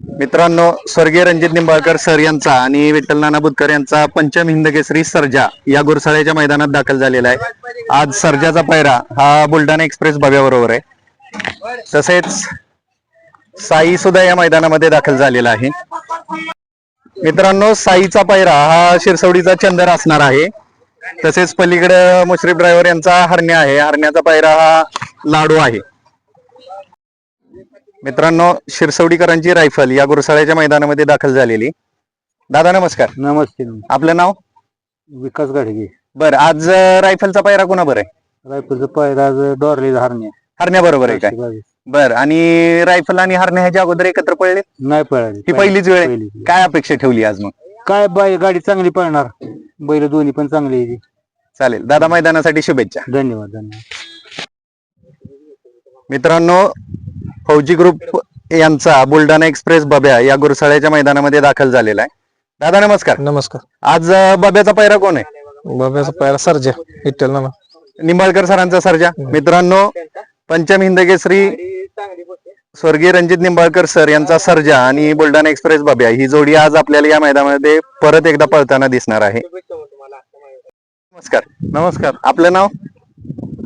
मित्रांनो स्वर्गीय रणजित निंबाळकर सर यांचा आणि विठ्ठल नाना बुतकर यांचा पंचम हिंदकेसरी सर्जा या गुरसाळ्याच्या मैदानात दाखल झालेला आहे. आज सर्जाचा पायरा हा बुलढाणा एक्सप्रेस बरोबर आहे. तसेच साई सुद्धा या मैदानामध्ये दाखल झालेला आहे. मित्रांनो साईचा पायरा हा शिरसवडीचा चंदर असणार आहे. तसेच पलीकडे मुश्रीफ ड्रायव्हर यांचा हरण्या आहे. हरण्याचा पायरा हा लाडू आहे. मित्रांनो शिरसवडीकरांची रायफल या गुरसाळ्याच्या मैदानामध्ये दाखल झालेली. दादा नमस्कार. नमस्ते आपलं नाव? विकास गाडगे. बर आज रायफलचा पैरा कोणा बरं आहे रायपूरचं पैराज डॉरली धारणे. हरण्या बरोबर आहे काय बर आणि रायफल आणि हरण्या ह्याच्या अगोदर एकत्र पळले? नाही पळाली ही पहिलीच वेळ. काय अपेक्षा ठेवली आज मग? काय बाय गाडी चांगली पळणार. बैल दोन्ही पण चांगली आहे. चालेल. दादा मैदानासाठी शुभेच्छा. धन्यवाद धन्यवाद. मित्रांनो फौजी ग्रुप यांचा बुलढाणा एक्सप्रेस बब्या या गुरसाळ्याच्या मैदानामध्ये दाखल झालेला आहे. दादा नमस्कार. नमस्कार. आज बब्याचा पैरा कोण आहे? बाब्याचा पायरा सर्जा विठ्ठल नाना निंबाळकर सरांचा सर्जा. मित्रांनो पंचम हिंद केसरी स्वर्गीय रणजित निंबाळकर सर यांचा सर्जा आणि बुलढाणा एक्सप्रेस बाब्या ही जोडी आज आपल्याला या मैदानामध्ये परत एकदा पळताना दिसणार आहे. नमस्कार. नमस्कार. आपलं नाव?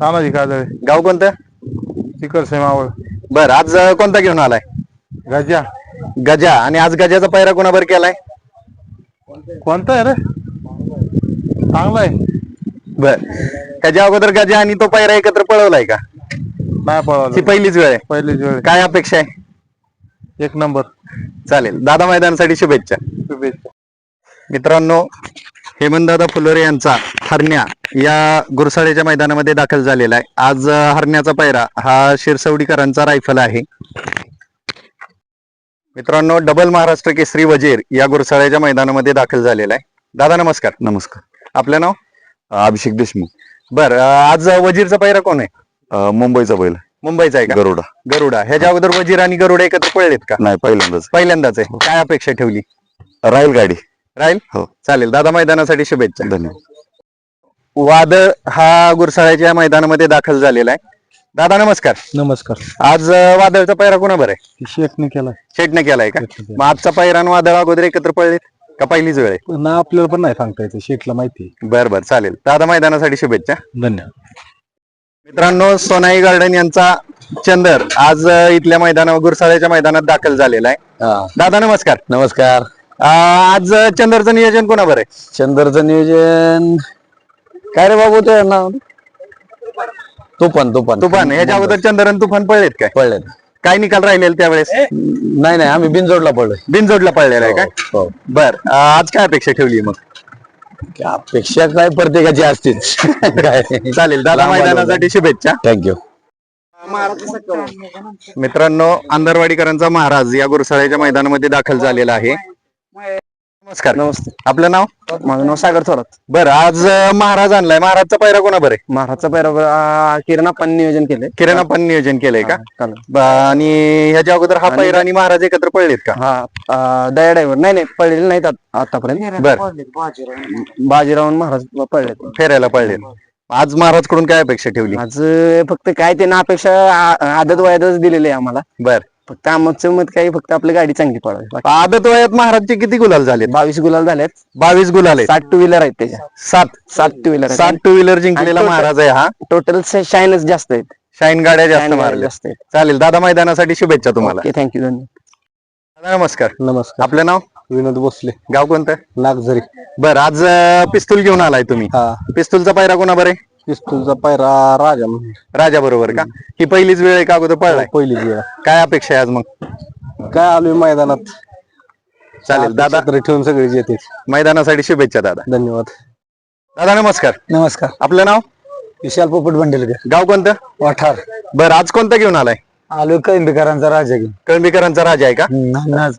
तानाजी काजळे गाव कोणतं? शिखर सेमावळ बर आज अं, कोणता घेऊन आलाय? गजा. गजा. आणि आज गजाचा पैरा कोणाबर केलाय? कोणता आहे रे? चांगला आहे बर. त्याच्या अगोदर गजा आणि तो पैरा एकत्र पळवलाय का? नाही ही पळवलं पहिलीच वेळ आहे. पहिलीच वेळ काय अपेक्षा आहे? एक नंबर. चालेल. दादा मैदानासाठी शुभेच्छा. शुभेच्छा. मित्रांनो हेमंतदादा फुलोरे यांचा हरण्या या गुरसाळ्याच्या मैदानामध्ये दाखल झालेला आहे. आज हरण्याचा पैरा हा शिरसवडीकरांचा रायफल आहे. मित्रांनो डबल महाराष्ट्र केसरी वजीर या गुरसाळ्याच्या मैदानामध्ये दाखल झालेला आहे. दादा नमस्कार. नमस्कार. आपलं नाव? अभिषेक देशमुख. बर आज वजीरचा पैरा कोण आहे? अ, मुंबईचा बैल. मुंबईचा आहे का? गरुडा. गरुडा. ह्याच्या अगोदर वजीर आणि गरुडा एकत्र पळलेत का? नाही पहिल्यांदाच. पहिल्यांदाच आहे. काय अपेक्षा ठेवली? राहील गाडी. राहील? हो. चालेल. दादा मैदानासाठी शुभेच्छा. धन्यवाद. वादळ हा गुरसाळ्याच्या मैदानामध्ये दाखल झालेला आहे. दादा नमस्कार. नमस्कार. आज अं, वादळचा पैरा कोणा बरं आहे? शेटने केला शेटने केलाय का? मग आजचा पैरा आणि वादळ अगोदर एकत्र पडलेत का पहिलीच वेळ आहे? ना आपल्याला पण नाही सांगता येते शेटला माहिती बर बर. चालेल. दादा मैदानासाठी शुभेच्छा. धन्यवाद. मित्रांनो सोनाई गार्डन यांचा चंदर आज अं, इथल्या मैदानावर गुरसाळ्याच्या मैदानात दाखल झालेला आहे. दादा नमस्कार. नमस्कार. आज चंदरचं नियोजन कोणा बरं आहे? चंदरचं नियोजन काय रे बाबू ते नाव? तुफान तुफान. तुफान ह्याच्या अगोदर चंदर आणि तुफान पळलेत काय? पडले काय निकाल राहिलेले त्यावेळेस? नाही नाही आम्ही बिनजोडला पडलोय बिनजोडला पळलेला आहे काय हो. बर अं, आज काय अपेक्षा ठेवली मग? अपेक्षा काय प्रत्येकाची असतेच काय? चालेल दादा मैदानासाठी शुभेच्छा. थँक्यू मित्रांनो अंदरवाडीकरांचा महाराज या गुरसाळ्याच्या मैदानामध्ये दाखल झालेला आहे. नमस्कार. नमस्ते. आपलं नाव? माझं नाव सागर थोरात. बरं आज अं, महाराज आणलाय. महाराजचा पैरा कोणा बरं महाराजचा पैरा किरण आपण नियोजन केलंय. किरण आपण नियोजन केलंय का. ब- आणि ह्याच्या अगोदर हा पैरा आणि महाराज एकत्र पडलेत का? हा दया ड्रायव्हर. नाही नाही पडलेले नाहीत आत- आतापर्यंत. बर. बाजीरावून. महाराज पडले फेरायला पडलेत आज महाराजकडून काय अपेक्षा ठेवली? आज फक्त काय ते अपेक्षा आदत वयातच दिलेले आहे आम्हाला. बर. फक्त आमचं मत काही फक्त आपली गाडी चांगली पडावी आदत वयात महाराजचे किती गुलाल झालेत? बावीस गुलाल झाल्यात बावीस गुलाल आहेत. सात टू व्हीलर आहेत त्याच्या. सात. सात टू व्हीलर सात टू व्हीलर जिंकलेला महाराज आहे हा. टोटल शाईनच जास्त आहेत. शाईन गाड्या जास्त मारल्या. जास्त आहेत. चालेल दादा मैदानासाठी शुभेच्छा तुम्हाला. थँक्यू धन्यवाद. दादा नमस्कार. नमस्कार. आपलं नाव? विनोद भोसले. गाव कोणतं? नागझरी. बर आज अं, पिस्तूल घेऊन आलाय तुम्ही. हा. पिस्तूलचा पैरा कोणा बरे पिस्तूलचा पैरा राजा म्हणून. राजा बरोबर का? ही पहिलीच वेळ आहे का अगोदर पळलाय? पहिलीच वेळा. काय अपेक्षा आहे आज मग? काय आलोय मैदानात? चालेल दादा. छत्री ठेवून सगळे येते मैदानासाठी शुभेच्छा दादा. धन्यवाद. दादा नमस्कार. नमस्कार. आपलं नाव? विशाल पोपट बंडेलकर. गाव कोणतं? वाठार. बर आज कोणतं घेऊन आलाय? आलोय कैंबेकरांचा राजा घेऊन. कळंबीकरांचा राजा आहे का? नाच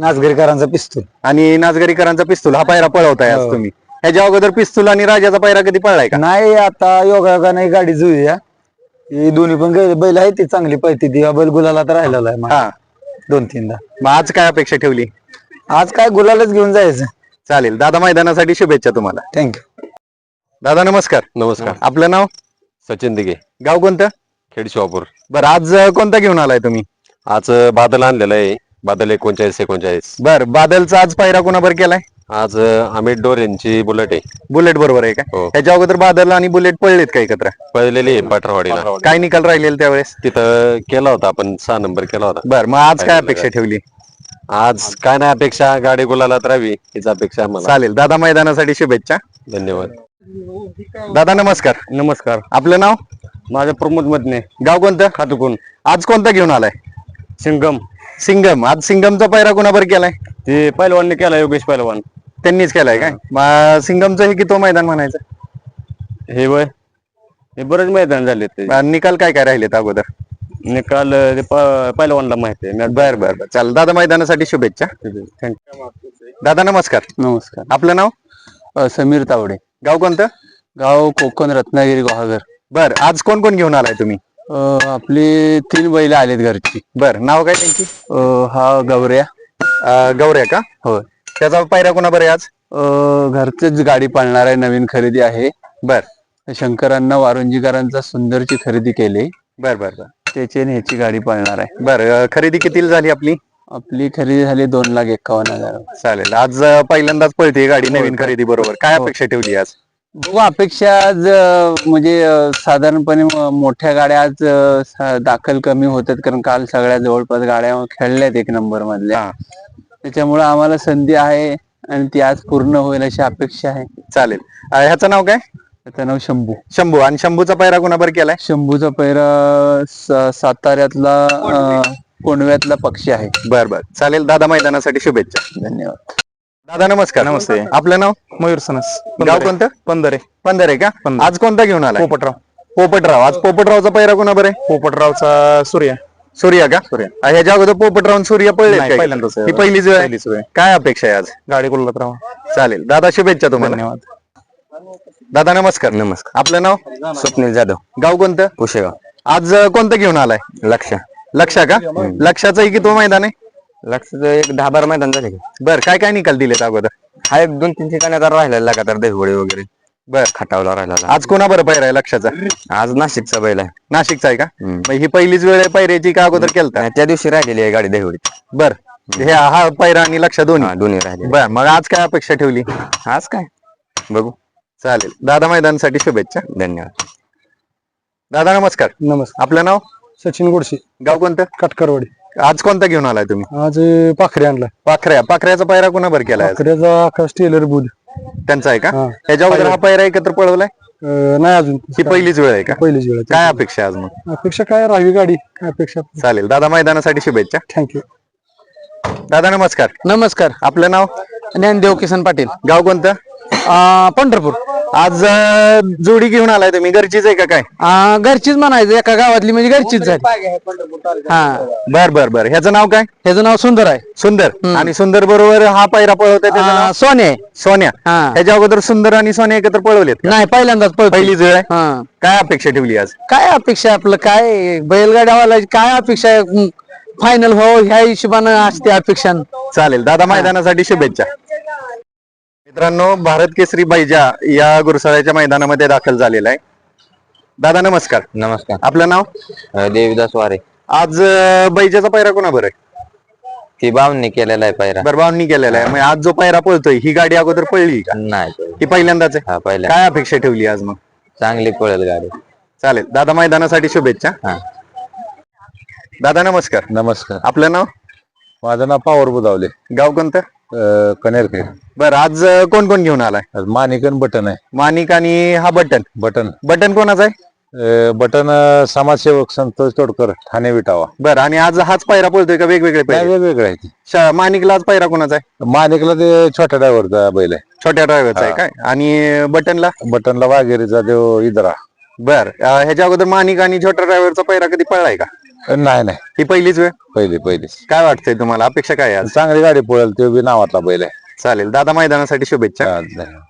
नाचगरीकरांचा पिस्तूल. आणि नाचगरीकरांचा पिस्तूल हा पायरा पळवताय आज हो. तुम्ही. ह्याच्या अगोदर पिस्तूल आणि राजाचा पायरा कधी पळलाय का? नाही आता योगा नाही गाडी जुळूया. ही दोन्ही पण बैल आहे ती चांगली पळते. ती बैल गुलाला तर राहिलेला आहे माझा हा. दोन तीनदा. मग आज काय अपेक्षा ठेवली? आज काय गुलालच घेऊन जायचं. चालेल. दादा मैदानासाठी शुभेच्छा तुम्हाला. थँक्यू दादा नमस्कार. नमस्कार. आपलं नाव? सचिन दिघे. गाव कोणतं? खेड शिवापूर. बरं आज अं, कोणता घेऊन आलाय तुम्ही? आज बादल आणलेलं आहे. बादल एकोणचाळीस एकोणचाळीस. बर बादलचा आज पायरा कोणाबर केलाय? आज अमित डोर यांची बुलेट आहे. बुलेट बरोबर आहे का? हो. त्याच्या अगोदर बादल आणि बुलेट पडलेत का एकत्र? पळलेली आहे पाठरवाडीला. काय निकाल राहिलेला त्यावेळेस? तिथं केला होता आपण सहा नंबर केला होता. बर मग आज काय अपेक्षा ठेवली? आज काय नाही अपेक्षा गाडी गुलालात राहावी हीच अपेक्षा आम्हाला चालेल दादा मैदानासाठी शुभेच्छा. धन्यवाद. दादा नमस्कार. नमस्कार. आपलं नाव? माझं प्रमोद मधने गाव कोणतं? खातुकून आज कोणता घेऊन आलाय? सिंगम सिंगम आज सिंगमचा पैरा कोणाबर केलाय? ते पहिलवानने केला योगेश पहिलवान. त्यांनीच केलाय काय? मग सिंगमचं हे किती मैदान म्हणायचं? हे वय? हे बरेच मैदान झाले ते. मग निकाल काय काय राहिलेत अगोदर? निकाल ते प- पहिलवानला माहिती आहे. बर बर बर. चाल दादा मैदानासाठी शुभेच्छा. थँक्यू दादा नमस्कार. नमस्कार. आपलं नाव? अ, समीर तावडे. गाव कोणतं? गाव कोकण रत्नागिरी गुहागर. बर आज कोण कोण घेऊन आलाय तुम्ही? अ, आपली तीन बैल आलेत घरची. बर नाव काय त्यांची? अ, हा गवऱ्या अं, गौऱ्या का? होय. त्याचा पायरा कोणाबर आहे आज? अ, घरचीच गाडी पाळणार आहे नवीन खरेदी आहे. बर. शंकरांना वारुंजीकरांचा सुंदरची खरेदी केली. बर बर बर. त्याची आणि ह्याची गाडी पाळणार आहे. बर अं, खरेदी कितीला झाली आपली? आपली खरेदी झाली दोन लाख एक्कावन्न हजार. चालेल. आज अं, पहिल्यांदाच पळते गाडी नवीन खरेदी बरोबर. काय अपेक्षा ठेवली आज? अपेक्षा आज म्हणजे साधारणपणे मोठ्या गाड्या आज दाखल कमी होतात. कारण काल सगळ्या जवळपास गाड्या खेळल्यात एक नंबर मधल्या हा. त्याच्यामुळे आम्हाला संधी आहे आणि ती आज पूर्ण होईल अशी अपेक्षा आहे. चालेल. अं, ह्याचं नाव काय? त्याचं नाव शंभू. शंभू. आणि शंभूचा पायरा कोणाबर केलाय? शंभूचा पैरा स- साताऱ्यातला अ, कोंडव्यातला पक्षी आहे. बर बर. चालेल दादा मैदानासाठी शुभेच्छा. धन्यवाद. दादा नमस्कार. नमस्ते. आपलं नाव? मयूर सनस. गाव कोणतं? पंधरे. पंधर का. आज कोणता घेऊन आला पोपटराव. पोपटराव. आज पोपटरावचा पैरा कोणाबर आहे? पोपटरावचा सूर्य. सूर्या का? सूर्या. ह्याच्या अगोदर पोपटराव सूर्य पहिल्यांदाच आहे. ही पहिलीच वेळ. काय अपेक्षा आहे आज? गाडी राहा. चालेल. दादा शुभेच्छा तुम्हाला. धन्यवाद. दादा नमस्कार. नमस्कार. आपलं नाव? स्वप्नील जाधव. गाव कोणतं? पुशेगाव आज कोणतं घेऊन आलाय? लक्ष लक्षा का? लक्षाचं किती मैदान आहे? लक्षचं एक दहा बारा मैदान झाले बर काय काय निकाल दिलेत अगोदर? हा एक दोन तीन ठिकाणी आता राहिला लगातार दहिवडे वगैरे? बर खटावला राहिला आज कोणा बरं पैरा आहे लक्षाचा? आज नाशिकचा बैल आहे. नाशिकचा आहे का? हम्म. मग ही पहिलीच वेळ आहे पैऱ्याची का अगोदर केलता? त्या दिवशी राहिलेली आहे गाडी दहिवडीत बर. हे हा पैरा आणि लक्ष दोन्ही? हा दोन्ही राहिले बर मग आज काय अपेक्षा ठेवली? आज काय? बघू. चालेल. दादा मैदानासाठी शुभेच्छा. धन्यवाद. दादा नमस्कार. नमस्कार. आपलं नाव? सचिन गोडसे. गाव कोणतं? कटकरवाडी. आज कोणता घेऊन आलाय तुम्ही? आज पाखरे आणला पाखऱ्या. पाखऱ्याचा पायरा कोणा बरं केलाय? पाखऱ्याचा आकाश टेलर बुध. त्यांचा आहे का? हा. अगोदर हा पायरा. एकत्र पळवलाय? नाही अजून. ही पहिलीच वेळ आहे का? पहिलीच वेळ. काय अपेक्षा आज मग? अपेक्षा काय? राहावी गाडी. काय अपेक्षा? चालेल. दादा मैदानासाठी शुभेच्छा. थँक्यू दादा नमस्कार. नमस्कार. आपलं नाव? ज्ञानदेव किसन पाटील. गाव कोणतं? पंढरपूर. आज अं, जोडी घेऊन आलाय तुम्ही. घरचीच आहे का काय? आ, घरचीच म्हणायचं. एका गावातली म्हणजे घरचीच झाली. हा. बर बर बर. ह्याचं नाव काय? ह्याचं नाव सुंदर आहे. सुंदर. आणि सुंदर बरोबर हा पायरा पळवतोय त्याचं आ, सोने सोन्या. हा. ह्याच्या अगोदर सुंदर आणि सोन्या एकत्र पळवलेत का? नाही पहिल्यांदाच पळतो पहिलीच वेळ आहे? हा. काय अपेक्षा ठेवली आज? काय अपेक्षा आहे आपलं? काय बैलगाड्यावाला काय अपेक्षा आहे? फायनल हो ह्या हिशोबानं असते अपेक्षा. चालेल. दादा मैदानासाठी शुभेच्छा. मित्रांनो भारत केसरी बैजा या गुरसाळ्याच्या मैदानामध्ये दाखल झालेला आहे. दादा नमस्कार. नमस्कार. आपलं नाव? देवीदास वारे. आज अं, बैजाचा पायरा कोणा बरं आहे? ती बावनी केलेला आहे पायरा. बरबावनी केलेला आहे. मग आज जो पायरा पळतोय ही गाडी अगोदर पळली का? नाही ही पहिल्यांदाच आहे? हा पहिला काय अपेक्षा ठेवली आज मग? चांगली पळेल गाडी. चालेल. दादा मैदानासाठी शुभेच्छा. हा. दादा नमस्कार. नमस्कार. आपलं नाव? माझं नाव पावर बुदावले. गाव कोणतं? कनेरखेड बरं आज अं, कोण कोण घेऊन आलाय? आज मानिकन बटन आहे. मानिक आणि हा बटन? बटन. बटन कोणाचा आहे? अं, बटन अं, समाजसेवक संतोष तोडकर ठाणे विटावा. बरं आणि आज हाच पायरा पळतोय का वेगवेगळे काय पायरे? वेगवेगळं आहे ते. श- मानिकला आज पायरा कोणाचा आहे? मानिकला ते छोट्या ड्रायव्हरचा बैल आहे. छोट्या ड्रायव्हरचा आहे काय? आणि बटनला? बटनला वाघेरीचा देव इदरा. बर ह्याच्या अगोदर मानिक आणि छोट्या ड्रायव्हरचा पायरा कधी पळलाय का? नाही नाही. ही पहिलीच वेळ? पहिली पहिली. काय वाटतंय तुम्हाला? अपेक्षा काय आहे आज? चांगली गाडी पळेल ते बी नावातला बैल आहे. चालेल. दादा मैदानासाठी शुभेच्छा. हा, धन्यवाद.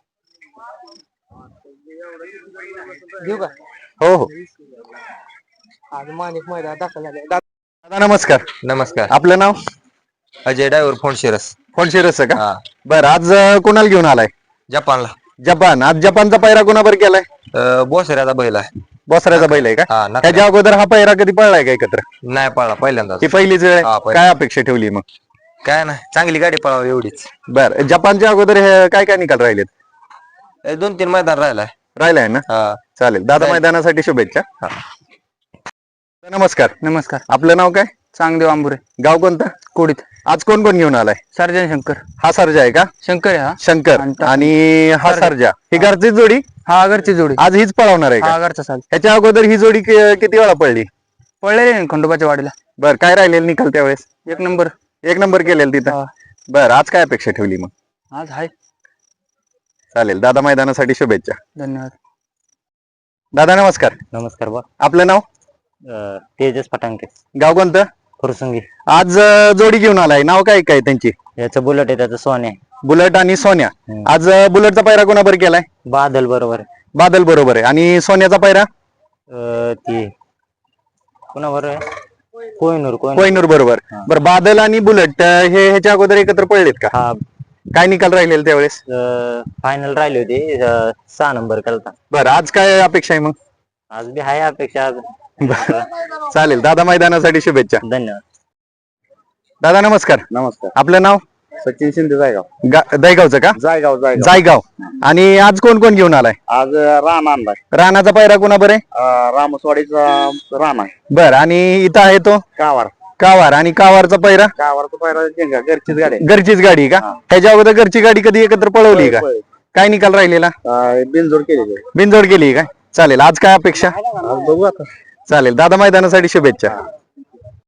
हो हो. दादा नमस्कार. नमस्कार. आपलं नाव? अजय डायव्हर फोन शिरस का? हा. बर आज अं, कोणाला घेऊन आलाय? जपानला. जपान. आज जपानचा पायरा कोणाबर केलाय? बोसऱ्याचा बैल आहे. बसऱ्याचा बैल आहे का? हा त्याच्या अगोदर हा पायरा कधी पळलाय का एकत्र? नाही पळला पहिल्यांदाच. ही पहिलीच वेळ हा, आहे पहिली. काय अपेक्षा ठेवली मग? काय नाही चांगली गाडी पळावी एवढीच. बर जपानच्या अगोदर हे काय काय निकाल राहिलेत? हे दोन तीन मैदान राहिलाय. राहिलाय ना? हा. चालेल दादा मैदानासाठी शुभेच्छा. नमस्कार. नमस्कार. आपलं नाव काय? चांगदेव आंबुरे. गाव कोणतं? कोडीत. आज कोण कोण घेऊन आलाय? सर्जन शंकर. हा सर्जा आहे का? शंकर आहे हा. शंकर. आणि हा सर्जा. ही घरची जोडी? हा आगरची जोडी. आज हीच पळवणार आहे हा का आगरचा साल. ह्याच्या अगोदर ही जोडी कि- किती वेळा पडली पडलेले ना खंडोबाच्या वाडीला. बर काय राहिलेलं निकाल त्यावेळेस? एक नंबर. एक नंबर केलेलं तिथं? हा. बर आज काय अपेक्षा ठेवली मग? आज हाय. चालेल दादा मैदानासाठी शुभेच्छा. धन्यवाद. दादा नमस्कार. नमस्कार बा. आपलं नाव? अ, तेजस पटांके गाव कोणतं? फुरसंगी आज अं, जोडी घेऊन आलाय. नाव काय काय त्यांची? याचं बुलेट आहे त्याचं सोने बुलेट आणि सोन्या. हम्म. आज अं, बुलेटचा पायरा कोणाबर केलाय? बादल बरोबर. बादल बरोबर आहे. आणि सोन्याचा पायरा? अ, ती. आहे? कोहिनूर कोहिनूर. कोहिनूर बरोबर. बरं बादल आणि बुलेट अं, हे ह्याच्या अगोदर एकत्र पडलेत का? हा. काय निकाल राहिलेले त्यावेळेस? फायनल राहिली होती. अ, सहा नंबर केलता. बरं आज काय अपेक्षा आहे मग? आज बी आहे अपेक्षा. चालेल. दादा मैदानासाठी शुभेच्छा. धन्यवाद. दादा नमस्कार. नमस्कार. आपलं नाव? सचिन शिंदे जायगाव. गा- दहीगावचं का? जायगाव जायगाव. जायगाव. आणि आज कोण कोण घेऊन आलाय? आज रान आणलाय. राणाचा पायरा कोणा बरे? अं, रामसवाडीचा रान आहे. बर आणि इथं आहे तो? कावार. कावार. आणि कावारचा पैरा कावारचा पहिला जेंगा घरचीच गाडी आहे. घरचीच गाडी का? त्याच्या अगोदर घरची गाडी कधी एकत्र पळवली का. काय निकाल राहिलेला? अं, बिनजोड केलेली आहे. बिनजोड केली काय चालेल. आज काय अपेक्षा? आज बघू आता. चालेल. दादा मैदानासाठी शुभेच्छा.